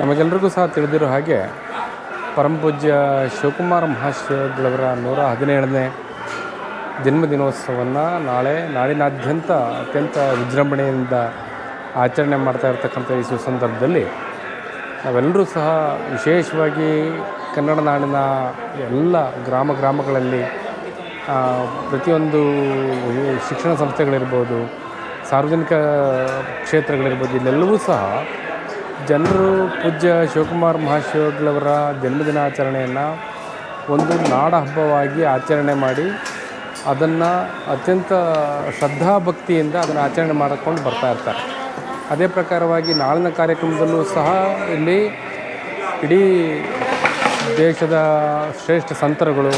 ನಮಗೆಲ್ರಿಗೂ ಸಹ ತಿಳಿದಿರೋ ಹಾಗೆ ಪರಮಪೂಜ್ಯ ಶಿವಕುಮಾರ ಮಹಾಶಿವಗಳವರ ನೂರ ಹದಿನೇಳನೇ ಜನ್ಮದಿನೋತ್ಸವವನ್ನು ನಾಳೆ ನಾಡಿನಾದ್ಯಂತ ಅತ್ಯಂತ ವಿಜೃಂಭಣೆಯಿಂದ ಆಚರಣೆ ಮಾಡ್ತಾ ಇರ್ತಕ್ಕಂಥ ಈ ಸುಸಂದರ್ಭದಲ್ಲಿ ನಾವೆಲ್ಲರೂ ಸಹ ವಿಶೇಷವಾಗಿ ಕನ್ನಡ ನಾಡಿನ ಎಲ್ಲ ಗ್ರಾಮ ಗ್ರಾಮಗಳಲ್ಲಿ ಪ್ರತಿಯೊಂದು ಶಿಕ್ಷಣ ಸಂಸ್ಥೆಗಳಿರ್ಬೋದು, ಸಾರ್ವಜನಿಕ ಕ್ಷೇತ್ರಗಳಿರ್ಬೋದು, ಇಲ್ಲೆಲ್ಲವೂ ಸಹ ಜನರು ಪೂಜ್ಯ ಶಿವಕುಮಾರ್ ಮಹಾಶಿವಗಳವರ ಜನ್ಮದಿನಾಚರಣೆಯನ್ನು ಒಂದು ನಾಡ ಹಬ್ಬವಾಗಿ ಆಚರಣೆ ಮಾಡಿ ಅದನ್ನು ಅತ್ಯಂತ ಶ್ರದ್ಧಾಭಕ್ತಿಯಿಂದ ಅದನ್ನು ಆಚರಣೆ ಮಾಡಿಕೊಂಡು ಬರ್ತಾ ಇರ್ತಾರೆ. ಅದೇ ಪ್ರಕಾರವಾಗಿ ನಾಳಿನ ಕಾರ್ಯಕ್ರಮದಲ್ಲೂ ಸಹ ಇಲ್ಲಿ ಇಡೀ ದೇಶದ ಶ್ರೇಷ್ಠ ಸಂತರುಗಳು,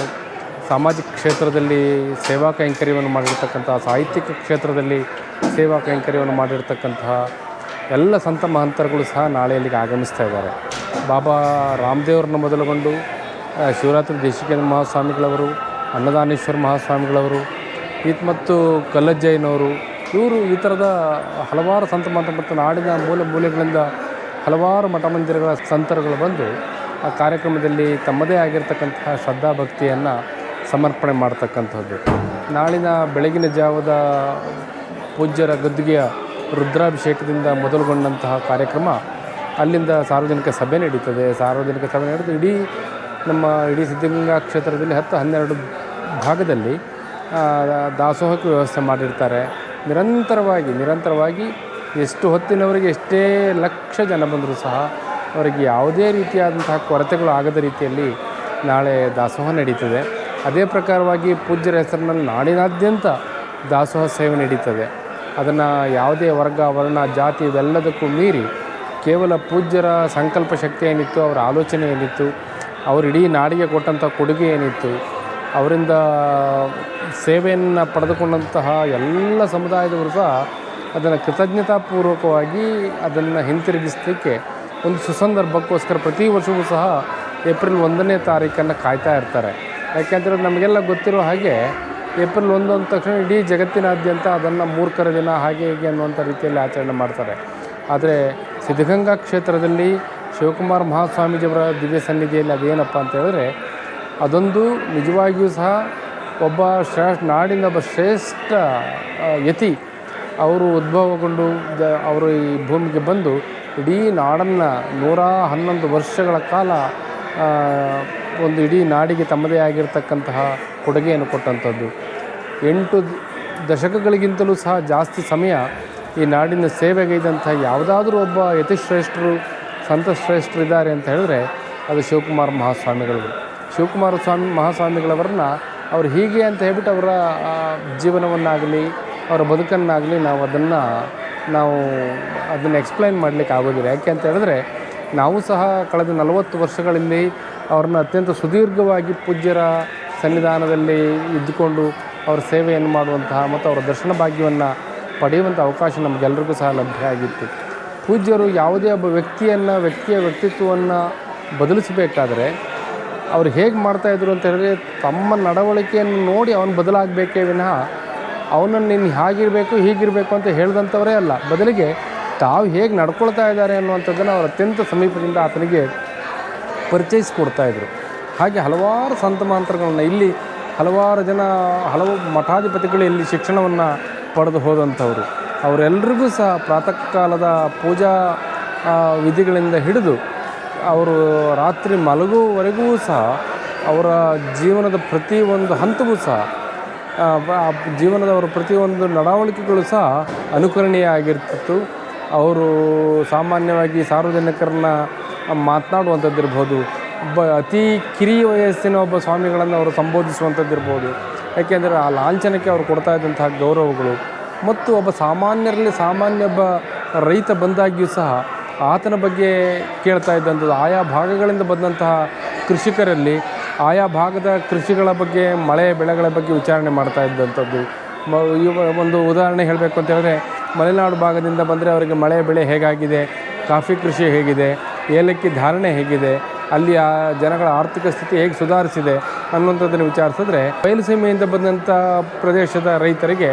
ಸಾಮಾಜಿಕ ಕ್ಷೇತ್ರದಲ್ಲಿ ಸೇವಾ ಕೈಂಕರ್ಯವನ್ನು ಮಾಡಿರ್ತಕ್ಕಂಥ ಸಾಹಿತ್ಯಿಕ ಕ್ಷೇತ್ರದಲ್ಲಿ ಸೇವಾ ಕೈಂಕರ್ಯವನ್ನು ಮಾಡಿರ್ತಕ್ಕಂತಹ ಎಲ್ಲ ಸಂತ ಮಹಂತರುಗಳು ಸಹ ನಾಳೆ ಇಲ್ಲಿಗೆ ಆಗಮಿಸ್ತಾ ಇದ್ದಾರೆ. ಬಾಬಾ ರಾಮದೇವ್ರನ್ನ ಮೊದಲುಗೊಂಡು ಶಿವರಾತ್ರಿ ದೇಶಿಕೇಂದ್ರ ಮಹಾಸ್ವಾಮಿಗಳವರು, ಅನ್ನದಾನೇಶ್ವರ ಮಹಾಸ್ವಾಮಿಗಳವರು, ಈತ್ ಮತ್ತು ಕಲ್ಲಜ್ಜಯ್ಯನವರು, ಇವರು ಈ ಥರದ ಹಲವಾರು ಸಂತ ಮಹಂತ ಮತ್ತು ನಾಡಿನ ಮೂಲೆ ಮೂಲೆಗಳಿಂದ ಹಲವಾರು ಮಠ ಮಂದಿರಗಳ ಸಂತರುಗಳು ಬಂದು ಆ ಕಾರ್ಯಕ್ರಮದಲ್ಲಿ ತಮ್ಮದೇ ಆಗಿರ್ತಕ್ಕಂತಹ ಶ್ರದ್ಧಾಭಕ್ತಿಯನ್ನು ಸಮರ್ಪಣೆ ಮಾಡ್ತಕ್ಕಂಥದ್ದು. ನಾಳಿನ ಬೆಳಗಿನ ಜಾವದ ಪೂಜ್ಯರ ಗದ್ದುಗೆಯ ರುದ್ರಾಭಿಷೇಕದಿಂದ ಮೊದಲುಗೊಂಡಂತಹ ಕಾರ್ಯಕ್ರಮ ಅಲ್ಲಿಂದ ಸಾರ್ವಜನಿಕ ಸಭೆ ನಡೀತದೆ. ಸಾರ್ವಜನಿಕ ಸಭೆ ನಡೆದು ಇಡೀ ನಮ್ಮ ಇಡೀ ಸಿದ್ಧಗಂಗಾ ಕ್ಷೇತ್ರದಲ್ಲಿ ಹತ್ತು ಹನ್ನೆರಡು ಭಾಗದಲ್ಲಿ ದಾಸೋಹಕ್ಕೆ ವ್ಯವಸ್ಥೆ ಮಾಡಿರ್ತಾರೆ. ನಿರಂತರವಾಗಿ ನಿರಂತರವಾಗಿ ಎಷ್ಟು ಹೊತ್ತಿನವರಿಗೆ ಎಷ್ಟೇ ಲಕ್ಷ ಜನ ಬಂದರೂ ಸಹ ಅವರಿಗೆ ಯಾವುದೇ ರೀತಿಯಾದಂತಹ ಕೊರತೆಗಳು ಆಗದ ರೀತಿಯಲ್ಲಿ ನಾಳೆ ದಾಸೋಹ ನಡೀತದೆ. ಅದೇ ಪ್ರಕಾರವಾಗಿ ಪೂಜ್ಯರ ಹೆಸರಿನಲ್ಲಿ ನಾಡಿನಾದ್ಯಂತ ದಾಸೋಹ ಸೇವೆ ನಡೀತದೆ. ಅದನ್ನು ಯಾವುದೇ ವರ್ಗ, ವರ್ಣ, ಜಾತಿ ಇವೆಲ್ಲದಕ್ಕೂ ಮೀರಿ ಕೇವಲ ಪೂಜ್ಯರ ಸಂಕಲ್ಪ ಶಕ್ತಿ ಏನಿತ್ತು, ಅವರ ಆಲೋಚನೆ ಏನಿತ್ತು, ಅವರು ಇಡೀ ನಾಡಿಗೆ ಕೊಟ್ಟಂಥ ಕೊಡುಗೆ ಏನಿತ್ತು, ಅವರಿಂದ ಸೇವೆಯನ್ನು ಪಡೆದುಕೊಂಡಂತಹ ಎಲ್ಲ ಸಮುದಾಯದವರು ಸಹ ಅದನ್ನು ಕೃತಜ್ಞತಾಪೂರ್ವಕವಾಗಿ ಅದನ್ನು ಹಿಂತಿರುಗಿಸಲಿಕ್ಕೆ ಒಂದು ಸುಸಂದರ್ಭಕ್ಕೋಸ್ಕರ ಪ್ರತಿ ವರ್ಷವೂ ಸಹ ಏಪ್ರಿಲ್ ಒಂದನೇ ತಾರೀಕನ್ನು ಕಾಯ್ತಾ ಇರ್ತಾರೆ. ಯಾಕೆಂದರೆ ನಮಗೆಲ್ಲ ಗೊತ್ತಿರೋ ಹಾಗೆ ಏಪ್ರಿಲ್ ಒಂದು ಅಂದ ತಕ್ಷಣ ಇಡೀ ಜಗತ್ತಿನಾದ್ಯಂತ ಅದನ್ನು ಮೂರ್ಖರ ದಿನ ಹಾಗೆ ಹೀಗೆ ಅನ್ನುವಂಥ ರೀತಿಯಲ್ಲಿ ಆಚರಣೆ ಮಾಡ್ತಾರೆ. ಆದರೆ ಸಿದ್ಧಗಂಗಾ ಕ್ಷೇತ್ರದಲ್ಲಿ ಶಿವಕುಮಾರ ಮಹಾಸ್ವಾಮೀಜಿಯವರ ದಿವ್ಯ ಸನ್ನಿಧಿಯಲ್ಲಿ ಅದೇನಪ್ಪ ಅಂತ ಹೇಳಿದ್ರೆ, ಅದೊಂದು ನಿಜವಾಗಿಯೂ ಸಹ ಒಬ್ಬ ಶ್ರೇಷ್ಠ, ನಾಡಿನ ಒಬ್ಬ ಶ್ರೇಷ್ಠ ಯತಿ ಅವರು ಉದ್ಭವಗೊಂಡು ಜ, ಅವರು ಈ ಭೂಮಿಗೆ ಬಂದು ಇಡೀ ನಾಡನ್ನು ನೂರ ಹನ್ನೊಂದು ವರ್ಷಗಳ ಕಾಲ ಒಂದು ಇಡೀ ನಾಡಿಗೆ ತಮ್ಮದೇ ಆಗಿರ್ತಕ್ಕಂತಹ ಕೊಡುಗೆಯನ್ನು ಕೊಟ್ಟಂಥದ್ದು. ಎಂಟು ದಶಕಗಳಿಗಿಂತಲೂ ಸಹ ಜಾಸ್ತಿ ಸಮಯ ಈ ನಾಡಿನ ಸೇವೆಗೈದಂತಹ ಯಾವುದಾದ್ರೂ ಒಬ್ಬ ಯತಿಶ್ರೇಷ್ಠರು ಸಂತಶ್ರೇಷ್ಠರು ಇದ್ದಾರೆ ಅಂತ ಹೇಳಿದ್ರೆ ಅದು ಶಿವಕುಮಾರ ಮಹಾಸ್ವಾಮಿಗಳು. ಶಿವಕುಮಾರ ಸ್ವಾಮಿ, ಮಹಾಸ್ವಾಮಿಗಳವರನ್ನ ಅವರು ಹೀಗೆ ಅಂತ ಹೇಳ್ಬಿಟ್ಟು ಅವರ ಜೀವನವನ್ನಾಗಲಿ, ಅವರ ಬದುಕನ್ನಾಗಲಿ ನಾವು ಅದನ್ನು ನಾವು ಅದನ್ನು ಎಕ್ಸ್ಪ್ಲೈನ್ ಮಾಡಲಿಕ್ಕೆ ಆಗೋದಿಲ್ಲ ಯಾಕೆ ಅಂತ ಹೇಳಿದ್ರೆ ನಾವು ಸಹ ಕಳೆದ ನಲವತ್ತು ವರ್ಷಗಳಲ್ಲಿ ಅವ್ರನ್ನ ಅತ್ಯಂತ ಸುದೀರ್ಘವಾಗಿ ಪೂಜ್ಯರ ಸನ್ನಿಧಾನದಲ್ಲಿ ಇದ್ದುಕೊಂಡು ಅವರ ಸೇವೆಯನ್ನು ಮಾಡುವಂತಹ ಮತ್ತು ಅವರ ದರ್ಶನ ಭಾಗ್ಯವನ್ನು ಪಡೆಯುವಂಥ ಅವಕಾಶ ನಮಗೆಲ್ಲರಿಗೂ ಸಹ ಲಭ್ಯ ಆಗಿತ್ತು. ಪೂಜ್ಯರು ಯಾವುದೇ ಒಬ್ಬ ವ್ಯಕ್ತಿಯನ್ನು, ವ್ಯಕ್ತಿಯ ವ್ಯಕ್ತಿತ್ವವನ್ನು ಬದಲಿಸಬೇಕಾದ್ರೆ ಅವ್ರು ಹೇಗೆ ಮಾಡ್ತಾಯಿದ್ರು ಅಂತ ಹೇಳಿದ್ರೆ ತಮ್ಮ ನಡವಳಿಕೆಯನ್ನು ನೋಡಿ ಅವನು ಬದಲಾಗಬೇಕೇ ವಿನಃ ಅವನನ್ನು ನೀನು ಹಾಗಿರಬೇಕು ಹೀಗಿರಬೇಕು ಅಂತ ಹೇಳಿದಂಥವರೇ ಅಲ್ಲ. ಬದಲಿಗೆ ತಾವು ಹೇಗೆ ನಡ್ಕೊಳ್ತಾ ಇದ್ದಾರೆ ಅನ್ನುವಂಥದ್ದನ್ನು ಅವರು ಅತ್ಯಂತ ಸಮೀಪದಿಂದ ಆತನಿಗೆ ಪರಿಚಯಿಸಿಕೊಡ್ತಾಯಿದ್ರು ಹಾಗೆ ಹಲವಾರು ಸಂತ ಮಾಂತ್ರಗಳನ್ನು ಇಲ್ಲಿ ಹಲವಾರು ಜನ, ಹಲವು ಮಠಾಧಿಪತಿಗಳು ಇಲ್ಲಿ ಶಿಕ್ಷಣವನ್ನು ಪಡೆದು ಹೋದಂಥವರು. ಅವರೆಲ್ಲರಿಗೂ ಸಹ ಪ್ರಾತಃ ಕಾಲದ ಪೂಜಾ ವಿಧಿಗಳಿಂದ ಹಿಡಿದು ಅವರು ರಾತ್ರಿ ಮಲಗುವವರೆಗೂ ಸಹ ಅವರ ಜೀವನದ ಪ್ರತಿಯೊಂದು ಹಂತವೂ ಸಹ ಜೀವನದ ಅವರ ಪ್ರತಿಯೊಂದು ನಡವಳಿಕೆಗಳು ಸಹ ಅನುಕರಣೀಯ ಆಗಿರ್ತಿತ್ತು. ಅವರು ಸಾಮಾನ್ಯವಾಗಿ ಸಾರ್ವಜನಿಕರನ್ನ ಮಾತನಾಡುವಂಥದ್ದಿರ್ಬೋದು, ಒಬ್ಬ ಅತಿ ಕಿರಿಯ ವಯಸ್ಸಿನ ಒಬ್ಬ ಸ್ವಾಮಿಗಳನ್ನು ಅವರು ಸಂಬೋಧಿಸುವಂಥದ್ದಿರ್ಬೋದು. ಯಾಕೆಂದರೆ ಆ ಲಾಂಛನಕ್ಕೆ ಅವರು ಕೊಡ್ತಾ ಇದ್ದಂತಹ ಗೌರವಗಳು ಮತ್ತು ಒಬ್ಬ ಸಾಮಾನ್ಯರಲ್ಲಿ ಸಾಮಾನ್ಯ ಒಬ್ಬ ರೈತ ಬಂದಾಗಿಯೂ ಸಹ ಆತನ ಬಗ್ಗೆ ಕೇಳ್ತಾ ಇದ್ದಂಥದ್ದು, ಆಯಾ ಭಾಗಗಳಿಂದ ಬಂದಂತಹ ಕೃಷಿಕರಲ್ಲಿ ಆಯಾ ಭಾಗದ ಕೃಷಿಗಳ ಬಗ್ಗೆ, ಮಳೆ, ಬೆಳೆಗಳ ಬಗ್ಗೆ ವಿಚಾರಣೆ ಮಾಡ್ತಾ ಇದ್ದಂಥದ್ದು. ಒಂದು ಉದಾಹರಣೆ ಹೇಳಬೇಕು ಅಂತ ಹೇಳಿದ್ರೆ ಮಲೆನಾಡು ಭಾಗದಿಂದ ಬಂದರೆ ಅವರಿಗೆ ಮಳೆ ಬೆಳೆ ಹೇಗಾಗಿದೆ, ಕಾಫಿ ಕೃಷಿ ಹೇಗಿದೆ, ಏಲಕ್ಕಿ ಧಾರಣೆ ಹೇಗಿದೆ, ಅಲ್ಲಿ ಆ ಜನಗಳ ಆರ್ಥಿಕ ಸ್ಥಿತಿ ಹೇಗೆ ಸುಧಾರಿಸಿದೆ ಅನ್ನುವಂಥದ್ದನ್ನು ವಿಚಾರಿಸಿದ್ರೆ ಬಯಲುಸೀಮೆಯಿಂದ ಬಂದಂಥ ಪ್ರದೇಶದ ರೈತರಿಗೆ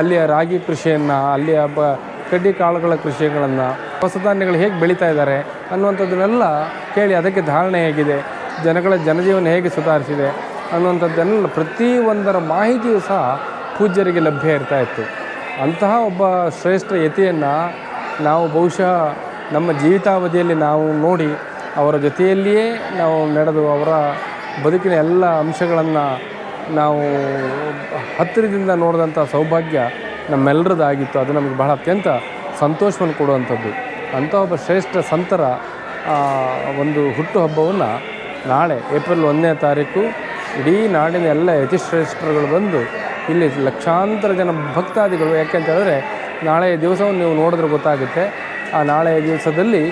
ಅಲ್ಲಿಯ ರಾಗಿ ಕೃಷಿಯನ್ನು, ಅಲ್ಲಿಯ ಬ ಕಡ್ಡಿ ಕಾಳುಗಳ ಕೃಷಿಗಳನ್ನು ಹೊಸ ಧಾನ್ಯಗಳು ಹೇಗೆ ಬೆಳೀತಾ ಇದ್ದಾರೆ ಅನ್ನುವಂಥದ್ದನ್ನೆಲ್ಲ ಕೇಳಿ ಅದಕ್ಕೆ ಧಾರಣೆ ಹೇಗಿದೆ, ಜನಗಳ ಜನಜೀವನ ಹೇಗೆ ಸುಧಾರಿಸಿದೆ ಅನ್ನುವಂಥದ್ದನ್ನೆಲ್ಲ ಪ್ರತಿಯೊಂದರ ಮಾಹಿತಿಯೂ ಸಹ ಪೂಜ್ಯರಿಗೆ ಲಭ್ಯ ಇರ್ತಾ ಇತ್ತು. ಅಂತಹ ಒಬ್ಬ ಶ್ರೇಷ್ಠ ಯತಿಯನ್ನು ನಾವು ಬಹುಶಃ ನಮ್ಮ ಜೀವಿತಾವಧಿಯಲ್ಲಿ ನಾವು ನೋಡಿ ಅವರ ಜೊತೆಯಲ್ಲಿಯೇ ನಾವು ನಡೆದು ಅವರ ಬದುಕಿನ ಎಲ್ಲ ಅಂಶಗಳನ್ನು ನಾವು ಹತ್ತಿರದಿಂದ ನೋಡಿದಂಥ ಸೌಭಾಗ್ಯ ನಮ್ಮೆಲ್ಲರದಾಗಿತ್ತು. ಅದು ನಮಗೆ ಬಹಳ ಅತ್ಯಂತ ಸಂತೋಷವನ್ನು ಕೊಡುವಂಥದ್ದು. ಅಂಥ ಒಬ್ಬ ಶ್ರೇಷ್ಠ ಸಂತರ ಒಂದು ಹುಟ್ಟುಹಬ್ಬವನ್ನು ನಾಳೆ ಏಪ್ರಿಲ್ ಒಂದನೇ ತಾರೀಕು ಇಡೀ ನಾಡಿನ ಎಲ್ಲ ಯತಿಶ್ರೇಷ್ಠರುಗಳು ಬಂದು ಇಲ್ಲಿ ಲಕ್ಷಾಂತರ ಜನ ಭಕ್ತಾದಿಗಳು. ಯಾಕೆಂತ ಹೇಳಿದ್ರೆ ನಾಳೆಯ ದಿವಸವನ್ನು ನೀವು ನೋಡಿದ್ರೆ ಗೊತ್ತಾಗುತ್ತೆ. ಆ ನಾಳೆಯ ದಿವಸದಲ್ಲಿ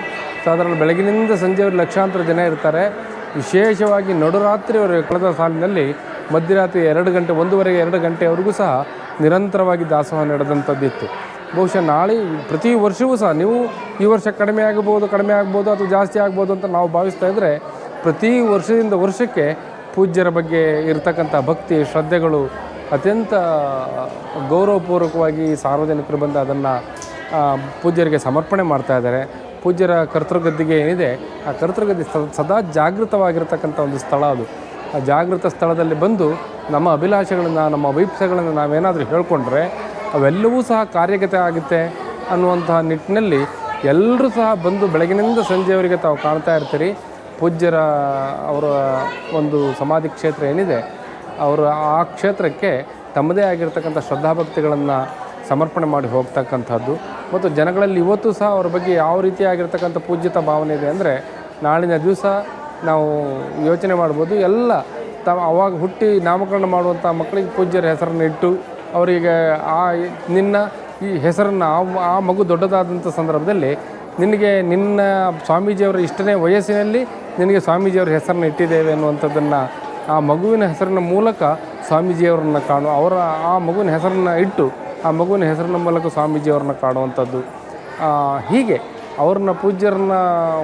ಸಾಧಾರಣ ಬೆಳಗಿನಿಂದ ಸಂಜೆವರೆಗೆ ಲಕ್ಷಾಂತರ ಜನ ಇರ್ತಾರೆ. ವಿಶೇಷವಾಗಿ ನಡುರಾತ್ರಿವರೆಗೆ ಕಳೆದ ಸಾಲಿನಲ್ಲಿ ಮಧ್ಯರಾತ್ರಿ ಎರಡು ಗಂಟೆ, ಒಂದೂವರೆಗೆ ಎರಡು ಗಂಟೆವರೆಗೂ ಸಹ ನಿರಂತರವಾಗಿ ದಾಸೋಹ ನಡೆದಂಥದ್ದಿತ್ತು. ಬಹುಶಃ ನಾಳೆ ಪ್ರತಿ ವರ್ಷವೂ ಸಹ ನೀವು ಈ ವರ್ಷ ಕಡಿಮೆ ಆಗ್ಬೋದು ಕಡಿಮೆ ಆಗ್ಬೋದು ಅಥವಾ ಜಾಸ್ತಿ ಆಗ್ಬೋದು ಅಂತ ನಾವು ಭಾವಿಸ್ತಾ ಇದ್ದರೆ ಪ್ರತಿ ವರ್ಷದಿಂದ ವರ್ಷಕ್ಕೆ ಪೂಜ್ಯರ ಬಗ್ಗೆ ಇರತಕ್ಕಂಥ ಭಕ್ತಿ, ಶ್ರದ್ಧೆಗಳು ಅತ್ಯಂತ ಗೌರವಪೂರ್ವಕವಾಗಿ ಸಾರ್ವಜನಿಕರು ಬಂದು ಅದನ್ನು ಪೂಜ್ಯರಿಗೆ ಸಮರ್ಪಣೆ ಮಾಡ್ತಾ ಇದ್ದಾರೆ. ಪೂಜ್ಯರ ಕರ್ತೃಗದ್ದಿಗೆ ಏನಿದೆ, ಆ ಕರ್ತೃಗದ್ದೆ ಸದಾ ಜಾಗೃತವಾಗಿರ್ತಕ್ಕಂಥ ಒಂದು ಸ್ಥಳ ಅದು. ಆ ಜಾಗೃತ ಸ್ಥಳದಲ್ಲಿ ಬಂದು ನಮ್ಮ ಅಭಿಲಾಷೆಗಳನ್ನು, ನಮ್ಮ ಅಭಿಪ್ಸೆಗಳನ್ನು ನಾವೇನಾದರೂ ಹೇಳ್ಕೊಂಡ್ರೆ ಅವೆಲ್ಲವೂ ಸಹ ಕಾರ್ಯಗತ ಆಗುತ್ತೆ ಅನ್ನುವಂತಹ ನಿಟ್ಟಿನಲ್ಲಿ ಎಲ್ಲರೂ ಸಹ ಬಂದು ಬೆಳಗಿನಿಂದ ಸಂಜೆಯವರೆಗೆ ತಾವು ಕಾಣ್ತಾ ಇರ್ತೀರಿ. ಪೂಜ್ಯರ, ಅವರ ಒಂದು ಸಮಾಧಿ ಕ್ಷೇತ್ರ ಏನಿದೆ ಅವರು ಆ ಕ್ಷೇತ್ರಕ್ಕೆ ತಮ್ಮದೇ ಆಗಿರ್ತಕ್ಕಂಥ ಶ್ರದ್ಧಾಭಕ್ತಿಗಳನ್ನು ಸಮರ್ಪಣೆ ಮಾಡಿ ಹೋಗ್ತಕ್ಕಂಥದ್ದು. ಮತ್ತು ಜನಗಳಲ್ಲಿ ಇವತ್ತು ಸಹ ಅವ್ರ ಬಗ್ಗೆ ಯಾವ ರೀತಿಯಾಗಿರ್ತಕ್ಕಂಥ ಪೂಜ್ಯತ ಭಾವನೆ ಇದೆ ಅಂದರೆ, ನಾಳಿನ ದಿವಸ ನಾವು ಯೋಚನೆ ಮಾಡ್ಬೋದು, ಎಲ್ಲ ತ ಅವಾಗ ಹುಟ್ಟಿ ನಾಮಕರಣ ಮಾಡುವಂಥ ಮಕ್ಕಳಿಗೆ ಪೂಜ್ಯರ ಹೆಸರನ್ನು ಇಟ್ಟು, ಅವರಿಗೆ ಆ ನಿನ್ನ ಈ ಹೆಸರನ್ನು, ಆ ಆ ಮಗು ದೊಡ್ಡದಾದಂಥ ಸಂದರ್ಭದಲ್ಲಿ ನಿನಗೆ ನಿನ್ನ ಸ್ವಾಮೀಜಿಯವರ ಇಷ್ಟನೇ ವಯಸ್ಸಿನಲ್ಲಿ ನಿನಗೆ ಸ್ವಾಮೀಜಿಯವರ ಹೆಸರನ್ನು ಇಟ್ಟಿದ್ದೇವೆ ಅನ್ನುವಂಥದ್ದನ್ನು ಆ ಮಗುವಿನ ಹೆಸರಿನ ಮೂಲಕ ಸ್ವಾಮೀಜಿಯವರನ್ನು ಕಾಣು, ಅವರ ಆ ಮಗುವಿನ ಹೆಸರನ್ನು ಇಟ್ಟು ಆ ಮಗುವಿನ ಹೆಸರಿನ ಮೂಲಕ ಸ್ವಾಮೀಜಿಯವ್ರನ್ನ ಕಾಣುವಂಥದ್ದು. ಹೀಗೆ ಅವ್ರನ್ನ ಪೂಜ್ಯರನ್ನ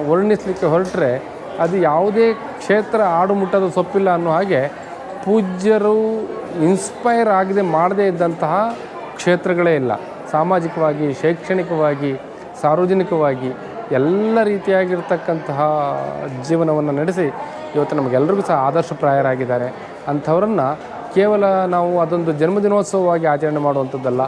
ವರ್ಣಿಸಲಿಕ್ಕೆ ಹೊರಟ್ರೆ ಅದು ಯಾವುದೇ ಕ್ಷೇತ್ರ ಆಡು ಮುಟ್ಟದ ಸೊಪ್ಪಿಲ್ಲ ಅನ್ನೋ ಹಾಗೆ ಪೂಜ್ಯರು ಇನ್ಸ್ಪೈರ್ ಆಗದೆ ಮಾಡದೇ ಇದ್ದಂತಹ ಕ್ಷೇತ್ರಗಳೇ ಇಲ್ಲ. ಸಾಮಾಜಿಕವಾಗಿ, ಶೈಕ್ಷಣಿಕವಾಗಿ, ಸಾರ್ವಜನಿಕವಾಗಿ ಎಲ್ಲ ರೀತಿಯಾಗಿರ್ತಕ್ಕಂತಹ ಜೀವನವನ್ನು ನಡೆಸಿ ಇವತ್ತು ನಮಗೆಲ್ಲರಿಗೂ ಸಹ ಆದರ್ಶಪ್ರಾಯರಾಗಿದ್ದಾರೆ ಅಂಥವ್ರನ್ನು ಕೇವಲ ನಾವು ಅದೊಂದು ಜನ್ಮದಿನೋತ್ಸವವಾಗಿ ಆಚರಣೆ ಮಾಡುವಂಥದ್ದಲ್ಲ,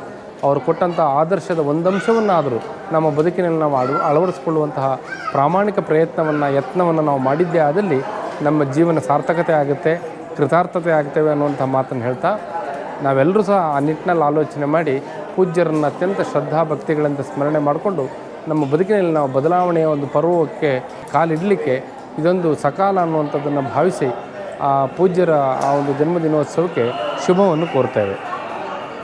ಅವರು ಕೊಟ್ಟಂಥ ಆದರ್ಶದ ಒಂದಂಶವನ್ನಾದರೂ ನಮ್ಮ ಬದುಕಿನಲ್ಲಿ ನಾವು ಅಳು ಅಳವಡಿಸ್ಕೊಳ್ಳುವಂತಹ ಪ್ರಾಮಾಣಿಕ ಪ್ರಯತ್ನವನ್ನು, ಯತ್ನವನ್ನು ನಾವು ಮಾಡಿದ್ದೇ ಆದಲ್ಲಿ ನಮ್ಮ ಜೀವನ ಸಾರ್ಥಕತೆ ಆಗುತ್ತೆ, ಕೃತಾರ್ಥತೆ ಆಗ್ತೇವೆ ಅನ್ನುವಂಥ ಮಾತನ್ನು ಹೇಳ್ತಾ ನಾವೆಲ್ಲರೂ ಸಹ ಆ ನಿಟ್ಟಿನಲ್ಲಿ ಆಲೋಚನೆ ಮಾಡಿ ಪೂಜ್ಯರನ್ನು ಅತ್ಯಂತ ಶ್ರದ್ಧಾ ಭಕ್ತಿಗಳಿಂದ ಸ್ಮರಣೆ ಮಾಡಿಕೊಂಡು ನಮ್ಮ ಬದುಕಿನಲ್ಲಿ ನಾವು ಬದಲಾವಣೆಯ ಒಂದು ಪರ್ವಕ್ಕೆ ಕಾಲಿಡಲಿಕ್ಕೆ ಇದೊಂದು ಸಕಾಲ ಅನ್ನುವಂಥದ್ದನ್ನು ಭಾವಿಸಿ ಆ ಪೂಜ್ಯರ ಆ ಒಂದು ಜನ್ಮದಿನೋತ್ಸವಕ್ಕೆ ಶುಭವನ್ನು ಕೋರ್ತೇವೆ.